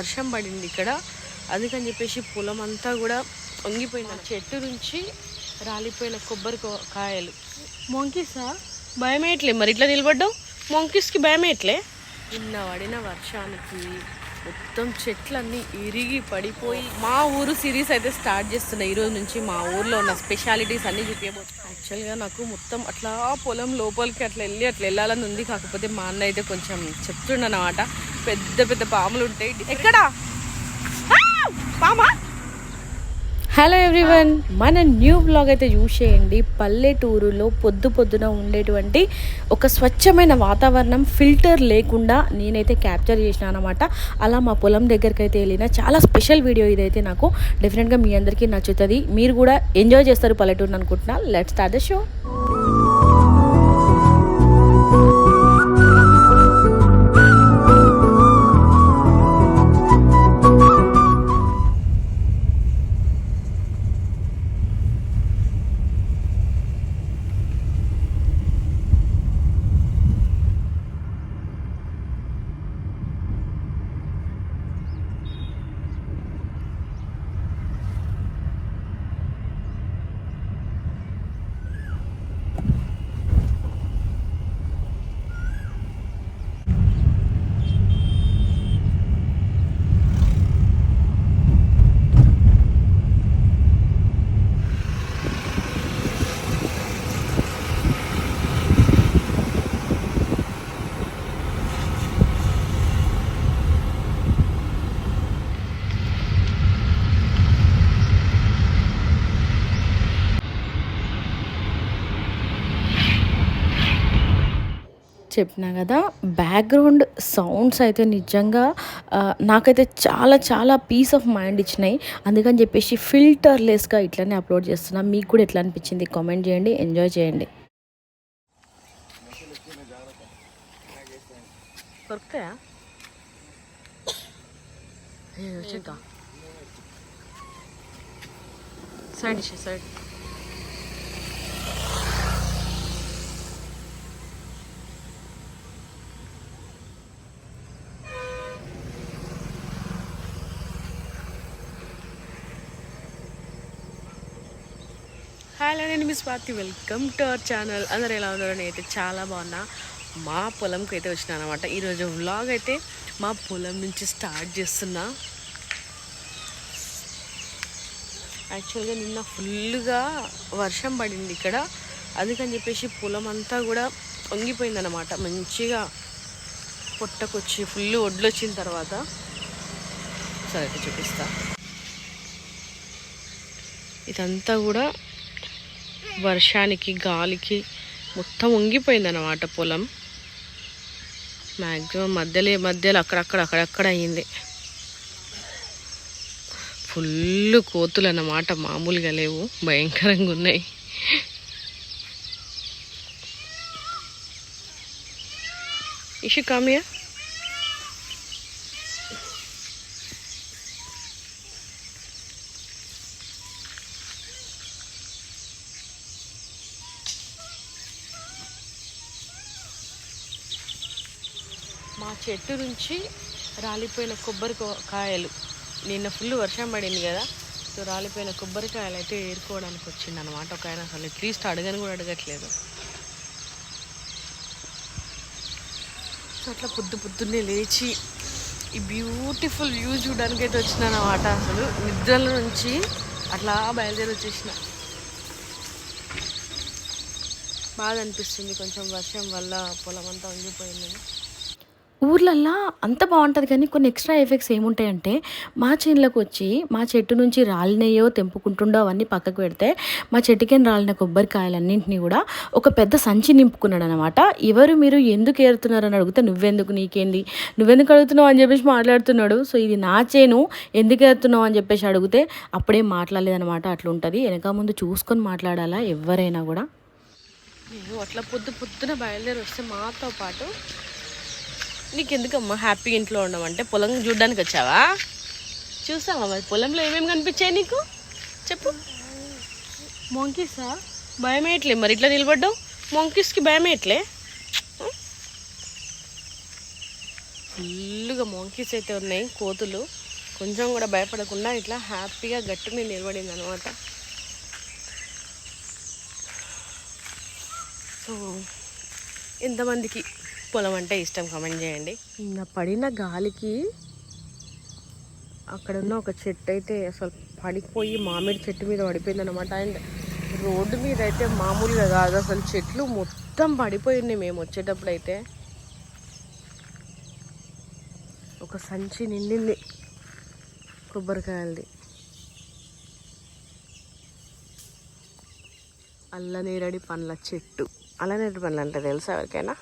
వర్షం పడింది ఇక్కడ. అందుకని చెప్పేసి పొలం అంతా కూడా వంగిపోయింది. ఆ చెట్టు నుంచి రాలిపోయిన కొబ్బరి కాయలు. మొంకీసా భయమేయట్లే మరి ఇట్లా నిలబడ్డావు మొంకీస్కి భయమేయట్లే నిన్న పడిన వర్షానికి మొత్తం చెట్లన్నీ ఇరిగి పడిపోయి మా ఊరు సిరీస్ అయితే స్టార్ట్ చేస్తున్నాయి ఈరోజు నుంచి మా ఊర్లో ఉన్న స్పెషాలిటీస్ అన్నీ చూపించబోతున్నాయి యాక్చువల్గా నాకు మొత్తం అట్లా పొలం లోపలికి అట్లా వెళ్ళి అట్లా వెళ్ళాలని ఉంది. కాకపోతే మా అన్న అయితే కొంచెం చెప్తుండనమాట పెద్ద పెద్ద పాములు ఉంటాయి. ఎక్కడా ఆ! పామా హలో ఎవ్రీవన్ మన న్యూ బ్లాగ్ అయితే చూసేయండి పల్లెటూరులో పొద్దు పొద్దున ఉండేటువంటి ఒక స్వచ్ఛమైన వాతావరణం ఫిల్టర్ లేకుండా నేనైతే క్యాప్చర్ చేసిన అనమాట అలా మా పొలం దగ్గరికి అయితే వెళ్ళిన చాలా స్పెషల్ వీడియో ఇదైతే నాకు డెఫినెట్గా మీ అందరికీ నచ్చుతుంది. మీరు కూడా ఎంజాయ్ చేస్తారు పల్లెటూరుని అనుకుంటున్నా. లెట్స్ స్టార్ట్ ద షో చెప్పినా కదా బ్యాక్గ్రౌండ్ సౌండ్స్ అయితే నిజంగా నాకైతే చాలా చాలా పీస్ ఆఫ్ మైండ్ ఇచ్చినాయి. అందుకని చెప్పేసి ఫిల్టర్లెస్గా ఇట్లానే అప్లోడ్ చేస్తున్నా. మీకు కూడా ఎట్లా అనిపించింది? కామెంట్ చేయండి ఎంజాయ్ చేయండి. దొరుకుతాయా? సైడ్ సైడ్ హలో నేను మీ Swathi. Welcome to our channel అందరు ఎలా ఉన్నారు? నేనైతే చాలా బాగున్నా. మా పొలంకి అయితే వచ్చినా అనమాట ఈరోజు వ్లాగ్ అయితే మా పొలం నుంచి స్టార్ట్ చేస్తున్నా. యాక్చువల్గా నిన్న ఫుల్గా వర్షం పడింది ఇక్కడ. అందుకని చెప్పేసి పొలం అంతా కూడా వంగిపోయిందనమాట మంచిగా పొట్టకొచ్చి ఫుల్ ఒడ్లు వచ్చిన తర్వాత. సరే చూపిస్తా. ఇదంతా కూడా వర్షానికి గాలికి మొత్తం వంగిపోయిందన్నమాట పొలం. మ్యాక్సిమం మధ్యలో మధ్యలో అక్కడక్కడ అక్కడక్కడ అయ్యింది ఫుల్ కోతులు అన్నమాట మామూలుగా లేవు భయంకరంగా ఉన్నాయి. ఇషు కామియా మా చెట్టు నుంచి రాలిపోయిన కొబ్బరి కో- కాయలు. నిన్న ఫుల్ వర్షం పడింది కదా సో రాలిపోయిన కొబ్బరికాయలు అయితే ఏరుకోవడానికి వచ్చింది అనమాట ఒక ఆయన అసలు అట్లీస్ట్ అడగని కూడా అడగట్లేదు. సో అట్లా పొద్దు పొద్దున్నే లేచి ఈ బ్యూటిఫుల్ వ్యూ చూడడానికి అయితే వచ్చిన అనమాట అసలు. నిద్రల నుంచి అట్లా బయలుదేరి వచ్చేసిన. బాగా అనిపిస్తుంది కొంచెం వర్షం వల్ల పొలం అంతా ఉండిపోయిందని. ఊర్లల్లా అంత బాగుంటుంది కానీ కొన్ని ఎక్స్ట్రా ఎఫెక్ట్స్ ఏముంటాయంటే మా చేనులకు వచ్చి మా చెట్టు నుంచి రాలినయో తెంపుకుంటుండో అవన్నీ పక్కకు పెడితే మా చెట్టుకేం రాలిన కొబ్బరికాయలన్నింటినీ కూడా ఒక పెద్ద సంచి నింపుకున్నాడు అనమాట ఎవరు మీరు ఎందుకు ఏరుతున్నారని అడిగితే నువ్వెందుకు నీకేంది? నువ్వెందుకు అడుగుతున్నావు అని చెప్పేసి మాట్లాడుతున్నాడు. సో ఇది నా చేను ఎందుకు ఏరుతున్నావు అని చెప్పేసి అడిగితే అప్పుడే మాట్లాడలేదనమాట. అట్లా ఉంటుంది వెనక ముందు చూసుకొని మాట్లాడాలా ఎవరైనా కూడా? నేను అట్లా పొద్దు పొద్దున బయలుదేరి వస్తే మాతో పాటు నీకెందుకమ్మా హ్యాపీగా ఇంట్లో ఉండమంటే పొలం చూడడానికి వచ్చావా? చూసావా మరి? పొలంలో ఏమేమి కనిపించాయి నీకు? చెప్పు. మొంకీసా భయమేయట్లే మరి ఇట్లా నిలబడ్డావు? మొంకీస్కి భయమేయట్లే ఫుల్గా ఫుల్గా మోంకీస్ అయితే ఉన్నాయి కోతులు. కొంచెం కూడా భయపడకుండా ఇట్లా హ్యాపీగా గట్టు మీద నిలబడింది అనమాట సో ఎంతమందికి పొలం అంటే ఇష్టం. కామెంట్ చేయండి. నిన్న పడిన గాలికి అక్కడ ఉన్న ఒక చెట్టు అయితే అసలు పడిపోయి మామిడి చెట్టు మీద పడిపోయింది అనమాట అండ్ రోడ్డు మీద అయితే మామూలుగా కాదు అసలు చెట్లు మొత్తం పడిపోయి ఉన్నాయి మేము వచ్చేటప్పుడు అయితే. ఒక సంచి నిండింది కొబ్బరికాయలది. అల్లనేరడి పండ్ల చెట్టు. అల్లనేరడి పండ్లు అంటే తెలుసా ఎవరికైనా?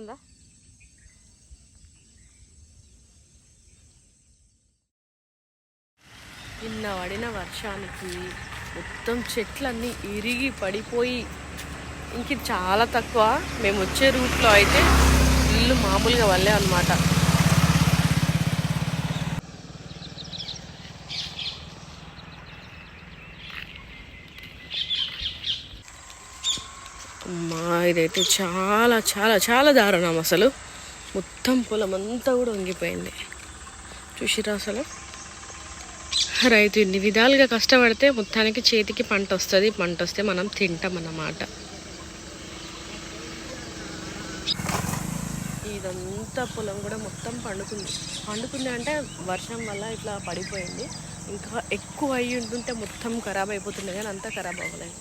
వస్తుందా? నిన్న పడిన వర్షానికి మొత్తం చెట్లన్నీ ఇరిగి పడిపోయి. ఇంక చాలా తక్కువ. మేము వచ్చే రూట్లో అయితే ఇల్లు మామూలుగా వల్లే అనమాట అమ్మా ఇదైతే చాలా చాలా చాలా దారుణం అసలు. మొత్తం పొలం అంతా కూడా వంగిపోయింది. చూసిరా అసలు? రైతు ఇన్ని విధాలుగా కష్టపడితే మొత్తానికి చేతికి పంట వస్తుంది. పంట వస్తే మనం తింటాం అన్నమాట. ఇదంతా పొలం కూడా మొత్తం పండుకుంది. పండుకుంది అంటే వర్షం వల్ల ఇట్లా పడిపోయింది. ఇంకా ఎక్కువ అయ్యి ఉంటుంటే మొత్తం ఖరాబ్ అయిపోతుంది కానీ అంతా ఖరాబ్ అవ్వలేదు.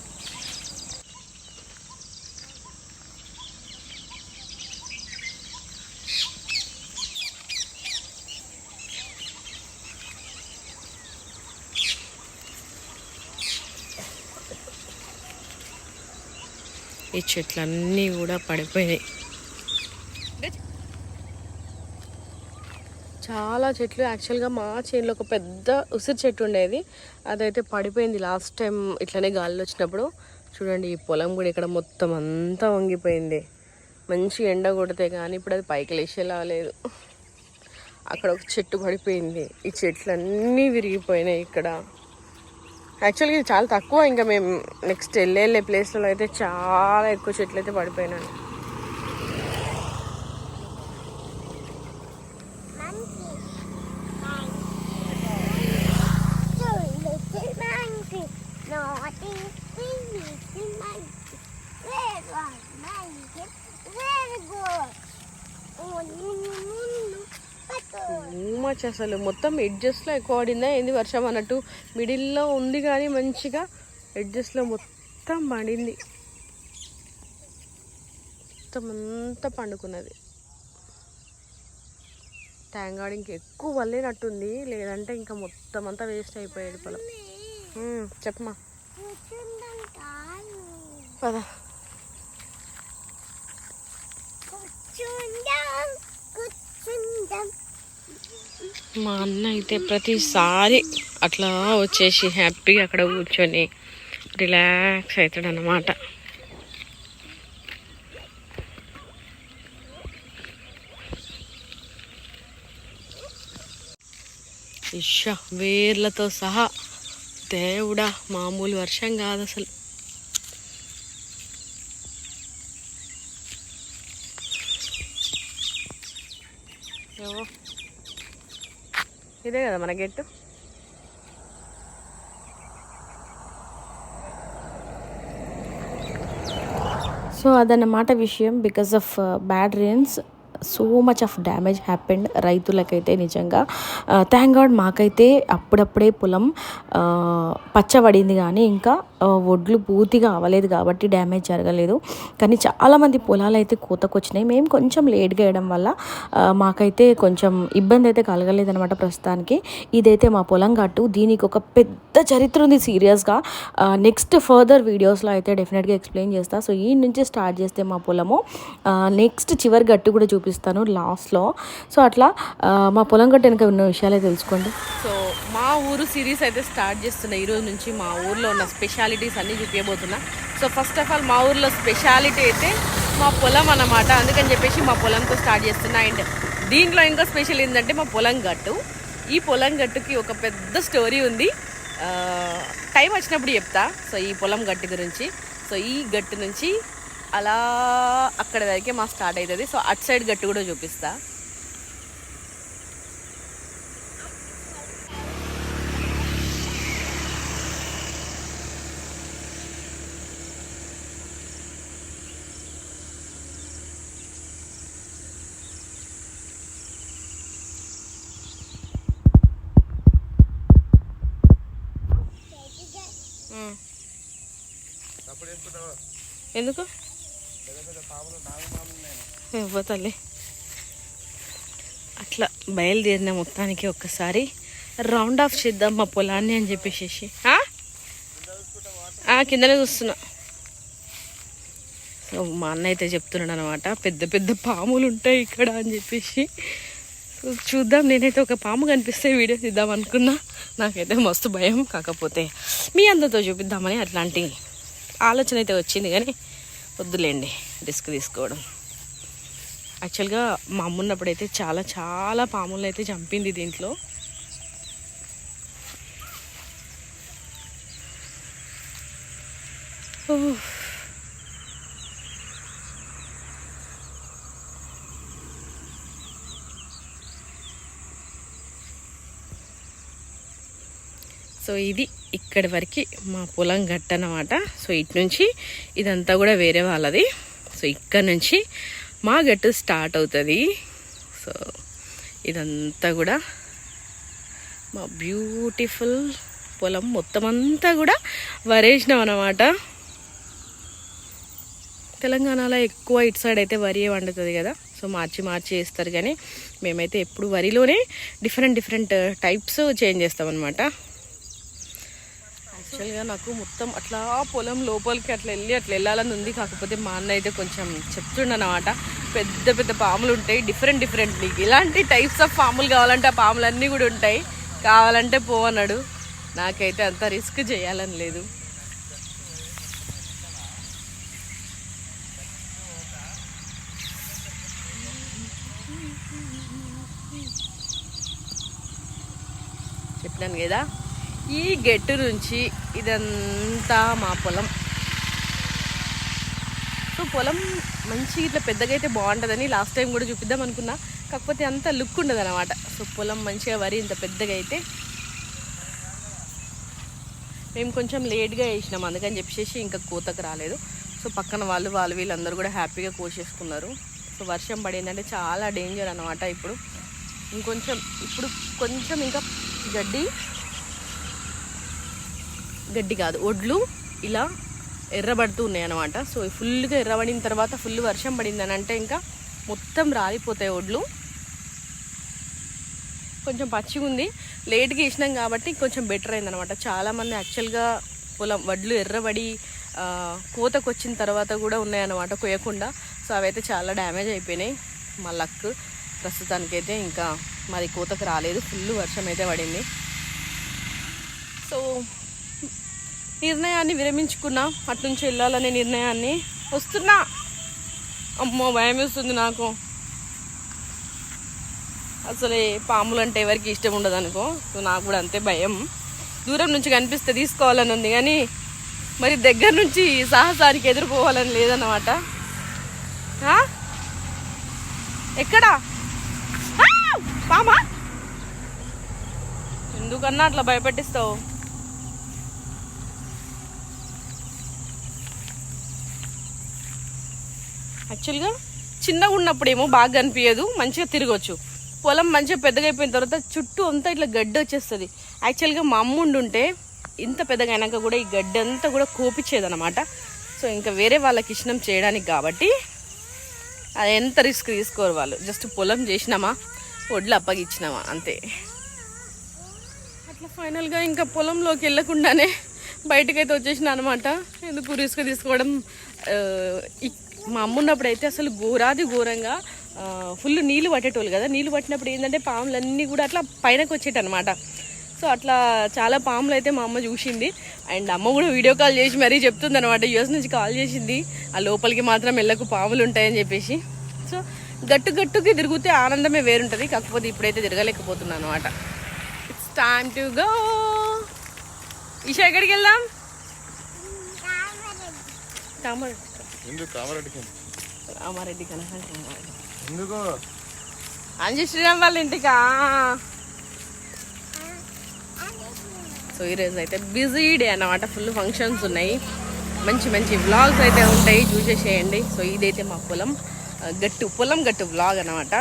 ఈ చెట్లన్నీ కూడా పడిపోయినాయి. చాలా చెట్లు యాక్చువల్గా మా చేనులో ఒక పెద్ద ఉసిరి చెట్టు ఉండేది. అదైతే పడిపోయింది లాస్ట్ టైం ఇట్లనే గాలిలో వచ్చినప్పుడు. చూడండి ఈ పొలం కూడా ఇక్కడ మొత్తం అంతా వంగిపోయింది. మంచి ఎండ కొడితే కానీ ఇప్పుడు అది పైకి లేచేలా లేదు. అక్కడ ఒక చెట్టు పడిపోయింది. ఈ చెట్లన్నీ విరిగిపోయినాయి ఇక్కడ. యాక్చువల్గా ఇది చాలా తక్కువ. ఇంకా మేము నెక్స్ట్ వెళ్ళే వెళ్ళే ప్లేస్లలో అయితే చాలా ఎక్కువ చెట్లు అయితే పడిపోయినాను. అసలు మొత్తం ఎడ్జస్ట్లో ఎక్కువ పడిందా? ఏంది వర్షం అన్నట్టు మిడిల్లో ఉంది కానీ మంచిగా ఎడ్జస్ట్లో మొత్తం పడింది. మొత్తం అంతా పండుకున్నది. ట్యాంగాడు ఇంక ఎక్కువ వల్లేనట్టుంది. లేదంటే ఇంకా మొత్తం అంతా వేస్ట్ అయిపోయేది పొలం. చెప్పమ్మా. చెప్పమా పదా. కూర్చుందాం, కూర్చుందాం. మా అన్న అయితే ప్రతిసారి అట్లా వచ్చేసి హ్యాపీగా అక్కడ కూర్చొని రిలాక్స్ అవుతాడు అన్నమాట ఇషా వేర్లతో సహా దేవుడా మామూలు వర్షం కాదు అసలు. ఏవో ఇదే కదా మన గెట్టు. సో అదన్నమాట విషయం because of bad rains so much of damage happened రైతులకైతే నిజంగా. థ్యాంక్ గాడ్ మాకైతే అప్పుడప్పుడే పొలం పచ్చబడింది కానీ ఇంకా ఒడ్లు వడ్లు పూర్తిగా అవ్వలేదు కాబట్టి డ్యామేజ్ జరగలేదు. కానీ చాలామంది పొలాలు అయితే కూతకొచ్చినాయి. మేము కొంచెం లేట్గా వేయడం వల్ల మాకైతే కొంచెం ఇబ్బంది అయితే కలగలేదు అనమాట ప్రస్తుతానికి. ఇదైతే మా పొలం గట్టు దీనికి ఒక పెద్ద చరిత్ర ఉంది సీరియస్గా నెక్స్ట్ ఫర్దర్ వీడియోస్లో అయితే డెఫినెట్గా ఎక్స్ప్లెయిన్ చేస్తా. సో ఈ నుంచి స్టార్ట్ చేస్తే మా పొలము నెక్స్ట్ చివరి గట్టు కూడా చూపిస్తాను లాస్ట్లో. సో అట్లా మా పొలం గట్టు వెనక ఉన్న విషయాలే తెలుసుకోండి. సో మా ఊరు సిరీస్ అయితే స్టార్ట్ చేస్తున్నా ఈరోజు నుంచి మా ఊర్లో ఉన్న స్పెషాలిటీస్ అన్నీ చూపించబోతున్నా సో ఫస్ట్ ఆఫ్ ఆల్ మా ఊర్లో స్పెషాలిటీ అయితే మా పొలం అన్నమాట. అందుకని చెప్పేసి మా పొలంతో స్టార్ట్ చేస్తున్నా. అండ్ దీంట్లో ఇంకో స్పెషల్ ఏంటంటే మా పొలం గట్టు. ఈ పొలం గట్టుకి ఒక పెద్ద స్టోరీ ఉంది. టైం వచ్చినప్పుడు చెప్తా. సో ఈ పొలం గట్టు గురించి. సో ఈ గట్టు నుంచి అలా అక్కడ వరకే మా స్టార్ట్ అవుతుంది సో అటు సైడ్ గట్టు కూడా చూపిస్తా. ఉమ్. ఎందుకు? ఏవో అట్లా బయలుదేరిన మొత్తానికి ఒక్కసారి రౌండ్ ఆఫ్ చేద్దాం మా పొలాన్ని అని చెప్పేసి ఆ? ఆ, కిందనే చూస్తున్నా. సో మా అన్న అయితే చెప్తున్నాడు అనమాట పెద్ద పెద్ద పాములు ఉంటాయి ఇక్కడ అని చెప్పేసి. సో చూద్దాం నేనైతే ఒక పాము కనిపిస్తే వీడియో తీద్దాం అనుకున్నా. నాకైతే మస్తు భయం కాకపోతే మీ అందరితో చూపిద్దామని అట్లాంటి ఆలోచన అయితే వచ్చింది. కానీ వద్దులేండి రిస్క్ తీసుకోవడం యాక్చువల్గా మా అమ్మ ఉన్నప్పుడైతే చాలా చాలా పాములను అయితే చంపింది దీంట్లో ఓహ్. సో ఇది ఇక్కడి వరకు మా పొలం గట్ట అనమాట సో ఇటు నుంచి ఇదంతా కూడా వేరే వాళ్ళది. సో ఇక్కడ నుంచి మా గట్టు స్టార్ట్ అవుతుంది. సో ఇదంతా కూడా మా బ్యూటిఫుల్ పొలం మొత్తం అంతా కూడా వరేసినాం అన్నమాట. తెలంగాణలో ఎక్కువ ఇటు సైడ్ అయితే వరి వండుతుంది కదా. సో మార్చి మార్చి వేస్తారు కానీ మేమైతే ఎప్పుడు వరిలోనే డిఫరెంట్ డిఫరెంట్ టైప్స్ చేంజ్ చేస్తాం అనమాట యాక్చువల్గా నాకు మొత్తం అట్లా పొలం లోపలికి అట్లా వెళ్ళి అట్లా వెళ్ళాలని ఉంది. కాకపోతే మా అన్న అయితే కొంచెం చెప్తుండనమాట పెద్ద పెద్ద పాములు ఉంటాయి. డిఫరెంట్ డిఫరెంట్ నీకు ఇలాంటి టైప్స్ ఆఫ్ పాములు కావాలంటే ఆ పాములన్నీ కూడా ఉంటాయి. కావాలంటే పోవన్నాడు నాకైతే అంత రిస్క్ చేయాలని లేదు. చెప్పినాను కదా? ఈ గెట్టు నుంచి ఇదంతా మా పొలం. సో పొలం మంచి ఇట్లా పెద్దగా అయితే బాగుంటుందని లాస్ట్ టైం కూడా చూపిద్దాం అనుకున్నా. కాకపోతే అంత లుక్ ఉండదు అనమాట సో పొలం మంచిగా వరి ఇంత పెద్దగా అయితే మేము కొంచెం లేట్గా వేసినాం అందుకని చెప్పేసి ఇంకా కోతకు రాలేదు. సో పక్కన వాళ్ళు వాళ్ళు వీళ్ళందరూ కూడా హ్యాపీగా కోసేసుకున్నారు. సో వర్షం పడిందంటే చాలా డేంజర్ అనమాట ఇప్పుడు. ఇంకొంచెం ఇప్పుడు కొంచెం ఇంకా గడ్డి గడ్డి కాదు. ఒడ్లు ఇలా ఎర్రబడుతూ ఉన్నాయి అనమాట సో ఫుల్గా ఎర్రబడిన తర్వాత ఫుల్ వర్షం పడిందని అంటే ఇంకా మొత్తం రాలిపోతాయి ఒడ్లు. కొంచెం పచ్చిగా ఉంది. లేట్గా వేసినాం కాబట్టి కొంచెం బెటర్ అయింది అనమాట చాలామంది యాక్చువల్గా పొలం వడ్లు ఎర్రబడి కోతకు వచ్చిన తర్వాత కూడా ఉన్నాయన్నమాట కొయ్యకుండా. సో అవైతే చాలా డ్యామేజ్ అయిపోయినాయి. మా లక్ ప్రస్తుతానికైతే ఇంకా మరి కోతకు రాలేదు. ఫుల్ వర్షం అయితే పడింది. సో నిర్ణయాన్ని విరమించుకున్నా అట్నుంచి వెళ్ళాలనే నిర్ణయాన్ని వస్తున్నా. అమ్మో భయం వేస్తుంది నాకు. అసలే పాములు అంటే ఎవరికి ఇష్టం ఉండదు అనుకో సో నాకు కూడా అంతే భయం. దూరం నుంచి కనిపిస్తే తీసుకోవాలని ఉంది కానీ మరి దగ్గర నుంచి సాహసానికి ఎదుర్కోవాలని లేదన్నమాట. ఎక్కడా? పామా? ఎందుకన్నా అట్లా భయపెట్టిస్తావు? యాక్చువల్గా చిన్నగా ఉన్నప్పుడేమో బాగా కనిపించదు మంచిగా తిరగచ్చు. పొలం మంచిగా పెద్దగా అయిపోయిన తర్వాత చుట్టూ అంతా ఇట్లా గడ్డి వచ్చేస్తుంది. యాక్చువల్గా మా అమ్మ ఉండుంటే ఇంత పెద్దగా అయినాక కూడా ఈ గడ్డి అంతా కూడా కోపించేదనమాట సో ఇంకా వేరే వాళ్ళకి ఇష్టం చేయడానికి కాబట్టి అది ఎంత రిస్క్ తీసుకోరు వాళ్ళు. జస్ట్ పొలం చేసినామా వడ్లు అప్పగిచ్చినామా అంతే. అట్లా ఫైనల్గా ఇంకా పొలంలోకి వెళ్ళకుండానే బయటకైతే వచ్చేసిన అనమాట ఎందుకు రిస్క్ తీసుకోవడం మా అమ్మ ఉన్నప్పుడు అయితే అసలు ఘోరాది ఘోరంగా ఫుల్ నీళ్ళు పట్టేటోళ్ళు కదా. నీళ్ళు పట్టినప్పుడు ఏంటంటే పాములన్నీ కూడా అట్లా పైనకు వచ్చేటనమాట సో అట్లా చాలా పాములు అయితే మా అమ్మ చూసింది. అండ్ అమ్మ కూడా వీడియో కాల్ చేసి మరీ చెప్తుంది అనమాట యూఎస్ నుంచి కాల్ చేసింది. ఆ లోపలికి మాత్రం ఎల్లకు పాములు ఉంటాయని చెప్పేసి. సో గట్టు గట్టుకి తిరిగితే ఆనందమే వేరుంటుంది. కాకపోతే ఇప్పుడైతే తిరగలేకపోతున్నాను అనమాట it's time to go Isha ఎక్కడికి వెళ్దాం? తామర. ఎందుకు కామారెడ్డికి రామారెడ్డి ఎందుకు? అంజి శ్రీరామ్ వాళ్ళ ఇంటికా? సో ఈరోజు అయితే బిజీ డే అన్నమాట. ఫుల్ ఫంక్షన్స్ ఉన్నాయి. మంచి మంచి వ్లాగ్స్ అయితే ఉంటాయి. చూసేసేయండి సో ఇదైతే మా పొలం గట్టు పొలం గట్టు వ్లాగ్ అన్నమాట.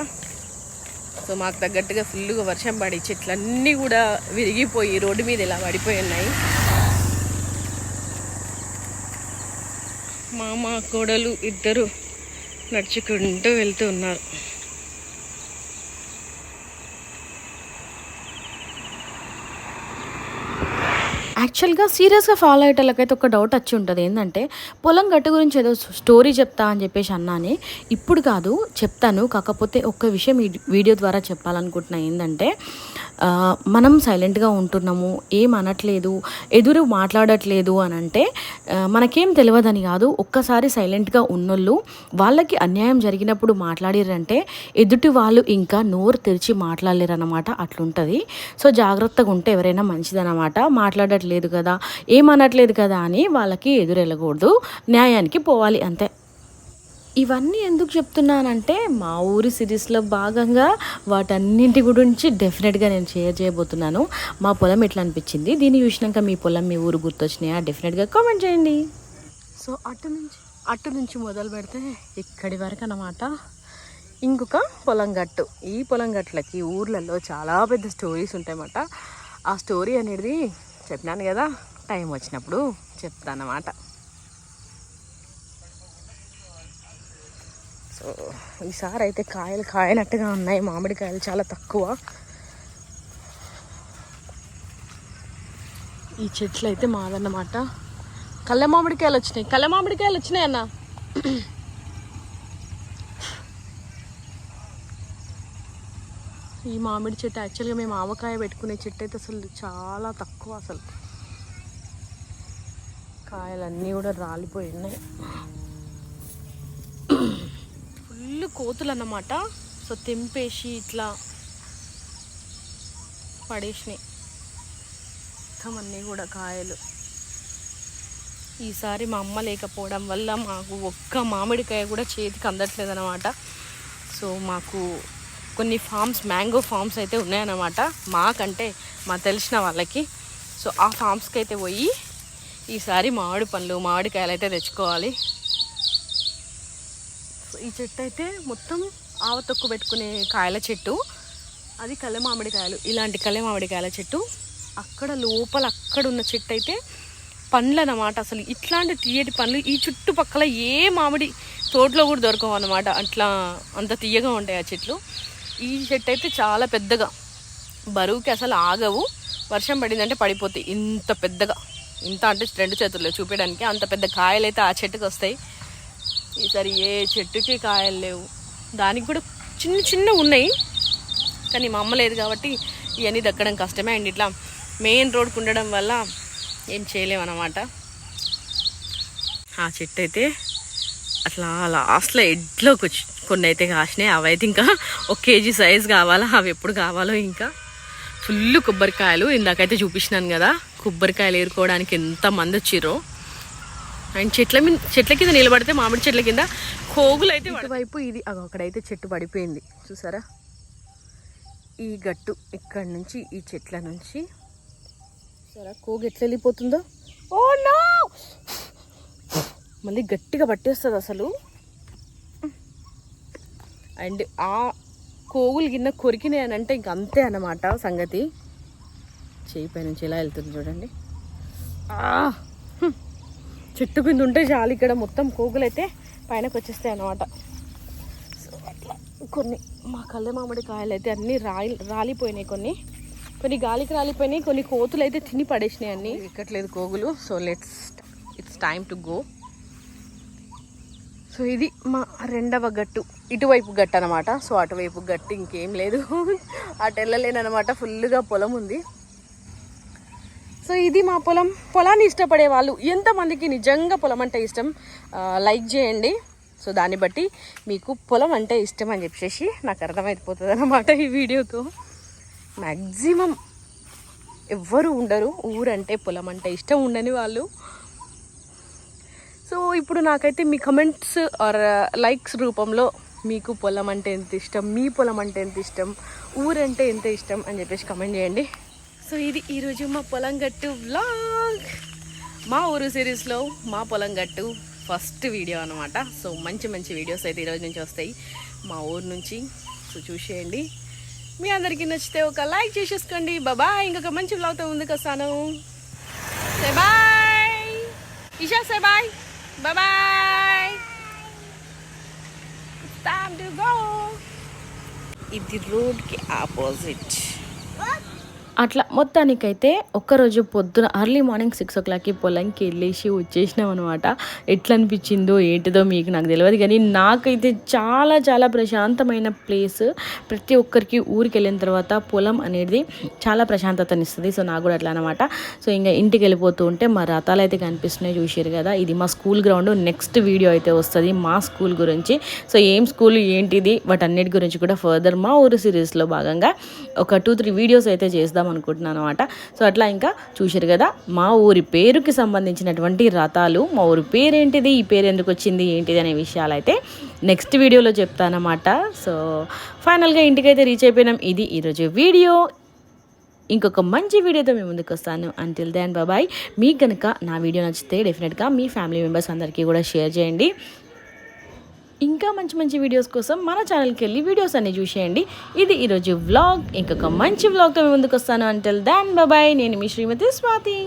సో మాకు తగ్గట్టుగా ఫుల్గా వర్షం పడి చెట్లన్నీ కూడా విరిగిపోయి రోడ్డు మీద ఇలా పడిపోయి ఉన్నాయి. మామ కోడలు ఇద్దరు నడుచుకుంటూ వెళ్తూ ఉన్నారు. యాక్చువల్గా సీరియస్గా ఫాలో అయ్యేటోళ్ళకైతే ఒక డౌట్ వచ్చి ఉంటుంది. ఏంటంటే పొలం గట్టు గురించి ఏదో స్టోరీ చెప్తా అని చెప్పేసి అన్నానే ఇప్పుడు కాదు చెప్తాను. కాకపోతే ఒక్క విషయం ఈ వీడియో ద్వారా చెప్పాలనుకుంటున్నా. ఏంటంటే మనం సైలెంట్గా ఉంటున్నాము ఏం అనట్లేదు ఎదురు మాట్లాడట్లేదు అని అంటే మనకేం తెలియదని కాదు. ఒక్కసారి సైలెంట్గా ఉన్నోళ్ళు వాళ్ళకి అన్యాయం జరిగినప్పుడు మాట్లాడిరంటే ఎదుటి వాళ్ళు ఇంకా నోరు తెరిచి మాట్లాడలేరన్నమాట. అట్లుంటుంది. సో జాగ్రత్తగా ఉంటే ఎవరైనా మంచిదన్నమాట. మాట్లాడట్లేదు కదా ఏమనట్లేదు కదా అని వాళ్ళకి ఎదురెళ్ళకూడదు. న్యాయానికి పోవాలి అంతే. ఇవన్నీ ఎందుకు చెప్తున్నానంటే మా ఊరి సిరీస్లో భాగంగా వాటన్నింటి గురించి డెఫినెట్గా నేను షేర్ చేయబోతున్నాను. మా పొలం ఎట్లా అనిపించింది? దీన్ని చూసినాక మీ పొలం మీ ఊరు గుర్తొచ్చినాయా? డెఫినెట్గా కామెంట్ చేయండి. సో అటు నుంచి అటు నుంచి మొదలు పెడితే ఇక్కడి వరకు అన్నమాట. ఇంకొక పొలం గట్టు. ఈ పొలం గట్లకి ఊర్లలో చాలా పెద్ద స్టోరీస్ ఉంటాయన్నమాట. ఆ స్టోరీ అనేది చెప్పినాను కదా టైం వచ్చినప్పుడు చెప్తానమాట సో ఈసారి అయితే కాయలు కాయనట్టుగా ఉన్నాయి. మామిడికాయలు చాలా తక్కువ. ఈ చెట్లు అయితే మాదన్నమాట. కళ్ళ మామిడికాయలు వచ్చినాయి. కళ్ళ మామిడికాయలు వచ్చినాయి అన్న. ఈ మామిడి చెట్టు యాక్చువల్గా మేము ఆవకాయ పెట్టుకునే చెట్టు అయితే అసలు చాలా తక్కువ అసలు. కాయలన్నీ కూడా రాలిపోయి ఉన్నాయి. ఫుల్ కోతులు అన్నమాట సో తెంపేసి ఇట్లా పడేసినాయి. మొత్తం అన్నీ కూడా కాయలు. ఈసారి మా అమ్మ లేకపోవడం వల్ల మాకు ఒక్క మామిడికాయ కూడా చేతికి అందట్లేదు అనమాట సో మాకు కొన్ని ఫామ్స్ మ్యాంగో ఫామ్స్ అయితే ఉన్నాయన్నమాట. మాకంటే మా తెలిసిన వాళ్ళకి. సో ఆ ఫామ్స్కి అయితే పోయి ఈసారి మామిడి పండ్లు మామిడికాయలు అయితే తెచ్చుకోవాలి. సో ఈ చెట్టు అయితే మొత్తం ఆవ తొక్కు పెట్టుకునే కాయల చెట్టు. అది కళ్ళ మామిడికాయలు ఇలాంటి కళ్ళ మామిడికాయల చెట్టు. అక్కడ లోపల అక్కడ ఉన్న చెట్టు అయితే పండ్లు అన్నమాట అసలు ఇట్లాంటి తీయటి పండ్లు ఈ చుట్టుపక్కల ఏ మామిడి తోటలో కూడా దొరకవు అనమాట అట్లా అంత తీయగా ఉంటాయి ఆ చెట్లు. ఈ చెట్టు అయితే చాలా పెద్దగా. బరువుకి అసలు ఆగవు. వర్షం పడిందంటే పడిపోతాయి. ఇంత పెద్దగా. ఇంత అంటే రెండు చేతుల్లో చూపించడానికి అంత పెద్ద కాయలు అయితే ఆ చెట్టుకి వస్తాయి ఈసారి ఏ చెట్టుకి కాయలు లేవు. దానికి కూడా చిన్న చిన్న ఉన్నాయి. కానీ మా అమ్మ లేదు కాబట్టి ఇవన్నీ దక్కడం కష్టమే. అండ్ ఇట్లా మెయిన్ రోడ్కి ఉండడం వల్ల ఏం చేయలేమన్నమాట ఆ చెట్టు అయితే అట్లా లాస్ట్లో ఎడ్లోకి వచ్చి కొన్ని అయితే కాసినాయి. అవి అయితే ఇంకా ఒక కేజీ సైజ్ కావాలా అవి ఎప్పుడు కావాలో ఇంకా. ఫుల్ కొబ్బరికాయలు ఇందాకైతే చూపించినాను కదా. కొబ్బరికాయలు ఏరుకోవడానికి ఎంత మంది వచ్చిర్రో. అండ్ చెట్ల మీద చెట్ల కింద నిలబడితే మామిడి చెట్ల కింద కోగులు అయితే వైపు ఇది అక్కడైతే చెట్టు పడిపోయింది. చూసారా? ఈ గట్టు ఇక్కడ నుంచి ఈ చెట్ల నుంచి. చూసారా? కోగు ఎట్లా వెళ్ళిపోతుందో? Oh no! మళ్ళీ గట్టిగా పట్టేస్తుంది అసలు. అండ్ ఆ కోగులు గిన్నె కొరికినాయి అని అంటే ఇంక అంతే అన్నమాట సంగతి. చేయి పై నుంచి ఎలా వెళ్తుంది చూడండి. ఆ! చెట్టు కింద ఉంటే చాలు. ఇక్కడ మొత్తం కోగులు అయితే పైనకి వచ్చేస్తాయి అన్నమాట. సో అట్లా కొన్ని మా కళ్ళ మామిడి కాయలు అయితే అన్నీ రాయి రాలిపోయినాయి కొన్ని. కొన్ని గాలికి రాలిపోయినాయి కొన్ని కోతులు అయితే తిని పడేసినాయి అన్ని. ఎక్కట్లేదు కోగులు. So let's it's time to go so ఇది మా రెండవ గట్టు. ఇటువైపు గట్టు అనమాట సో అటువైపు గట్టు ఇంకేం లేదు. అటు వెళ్ళలేనమాట ఫుల్గా పొలం ఉంది. సో ఇది మా పొలం. పొలాన్ని ఇష్టపడే వాళ్ళు ఎంతమందికి నిజంగా పొలం అంటే ఇష్టం లైక్ చేయండి. సో దాన్ని బట్టి మీకు పొలం అంటే ఇష్టం అని చెప్పేసి నాకు అర్థమైపోతుంది అనమాట ఈ వీడియోతో. మ్యాక్సిమం ఎవ్వరు ఉండరు ఊరంటే పొలం అంటే ఇష్టం ఉండని వాళ్ళు. సో ఇప్పుడు నాకైతే మీ కమెంట్స్ ఆర్ లైక్స్ రూపంలో మీకు పొలం అంటే ఎంత ఇష్టం మీ పొలం అంటే ఎంత ఇష్టం ఊరంటే ఎంత ఇష్టం అని చెప్పేసి కమెంట్ చేయండి. సో ఇది ఈరోజు మా పొలం గట్టు వ్లాగ్ మా ఊరు సిరీస్లో మా పొలం గట్టు ఫస్ట్ వీడియో అనమాట సో మంచి మంచి వీడియోస్ అయితే ఈరోజు నుంచి వస్తాయి. మా ఊరు నుంచి సో చూసేయండి. మీ అందరికీ నచ్చితే ఒక లైక్ చేసేసుకోండి. బాబా ఇంకొక మంచి వ్లాగ్తో ముందుకు వస్తాను. Say bye Isha say bye bye time to go ఇది రోడ్కి ఆపోజిట్ అట్లా మొత్తానికైతే ఒక్కరోజు పొద్దున అర్లీ మార్నింగ్ సిక్స్ ఓ క్లాక్కి పొలంకి వెళ్ళేసి వచ్చేసినాం అనమాట ఎట్లా అనిపించిందో ఏంటిదో మీకు నాకు తెలియదు కానీ నాకైతే చాలా చాలా ప్రశాంతమైన ప్లేస్ ప్రతి ఒక్కరికి ఊరికి వెళ్ళిన తర్వాత పొలం అనేది చాలా ప్రశాంతతనిస్తుంది. సో నాకు కూడా అట్లా అనమాట సో ఇంకా ఇంటికి వెళ్ళిపోతూ ఉంటే మా రథాలు అయితే కనిపిస్తున్నాయి చూసారు కదా. ఇది మా స్కూల్ గ్రౌండ్ నెక్స్ట్ వీడియో అయితే వస్తుంది మా స్కూల్ గురించి. సో ఏం స్కూల్ ఏంటిది? వాటన్నిటి గురించి కూడా ఫర్దర్ మా ఊరు సిరీస్లో భాగంగా ఒక టూ త్రీ వీడియోస్ అయితే చేస్తాం చేద్దాం అనుకుంటున్నాను అనమాట సో అట్లా ఇంకా చూశారు కదా మా ఊరి పేరుకి సంబంధించినటువంటి రథాలు మా ఊరి పేరు ఏంటిది ఈ పేరు ఎందుకు వచ్చింది ఏంటిది అనే విషయాలు అయితే నెక్స్ట్ వీడియోలో చెప్తానమాట. సో ఫైనల్గా ఇంటికైతే రీచ్ అయిపోయినాం. ఇది ఈరోజు వీడియో. ఇంకొక మంచి వీడియోతో మేము ముందుకు వస్తాను. అంటిల్ దాన్ బాబాయ్ మీకు కనుక నా వీడియో నచ్చితే డెఫినెట్గా మీ ఫ్యామిలీ మెంబర్స్ అందరికీ కూడా షేర్ చేయండి. ఇంకా మంచి మంచి వీడియోస్ కోసం మన ఛానల్కి వెళ్ళి వీడియోస్ అన్ని చూసేయండి. ఇది ఈరోజు వ్లాగ్ ఇంకొక మంచి వ్లాగ్తో ముందుకు వస్తాను. అంటల్ దాన్ బాబాయ్ నేను మీ శ్రీమతి స్వాతి.